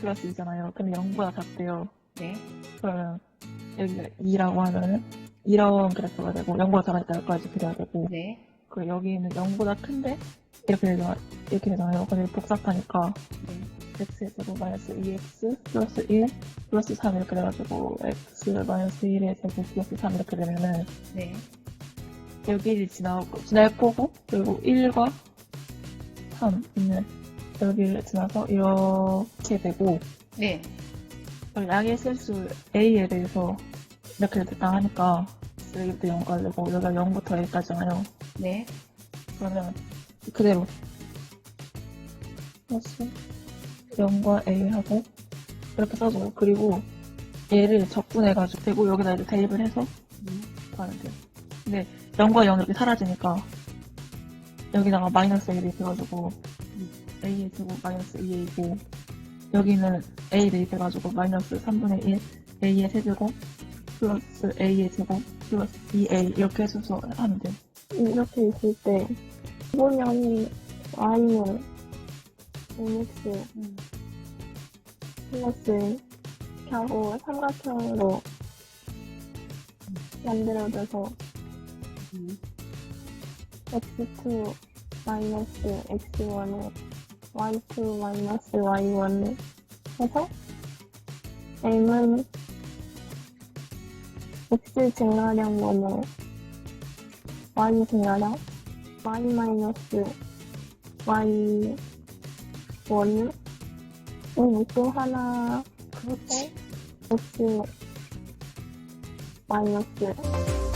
플러스 2잖아요. 근데 0보다 작대요. 네. 그러면 여기가 2라고 하면은 이런 그래프가 되고 0보다 작으니까 여기까지 그려야 되고 네. 그 여기는 0보다 큰데 이렇게 되잖아 이렇게 되잖아요. 근데 복잡하니까 네. x 제곱 마이너스 2x 플러스 1 플러스 3 이렇게 돼가지고 x 마이너스 1의 제곱 플러스 3 이렇게 되면은 네. 여기를 지나고 지날 거고 그리고 1과 3 있는 여기를 지나서 이렇게 되고 네. 여기 양의 실수 a에 대해서 이렇게 됐다 하니까 여기부터 0가 되고 여기가 0부터 a까지잖아요. 네. 그러면 그대로 플러스 0과 a 하고 이렇게 써줘. 그리고 얘를 적분해가지고 되고 여기다 이제 대입을 해서 음. 하면 돼요. 근데 0과 0 이렇게 사라지니까 여기다가 마이너스 a 대입해가지고 a의 제곱 마이너스 2a고 여기는 a 대입해가지고 마이너스 3분의 1 a의 세제곱 플러스 a의 제곱 플러스 2a 이렇게 해줘서 하면 돼요. 이렇게 있을 때 기본형이 y는 mx 음. 플러스 하고 삼각형으로 만들어져서 음. x2 마이너스 x1에 y2 마이너스 y1을 해서 m은 x 증가량 뭐뭐 y 증가량 y 마이너스 y 1을 또 하나 그렇고 x 마이너스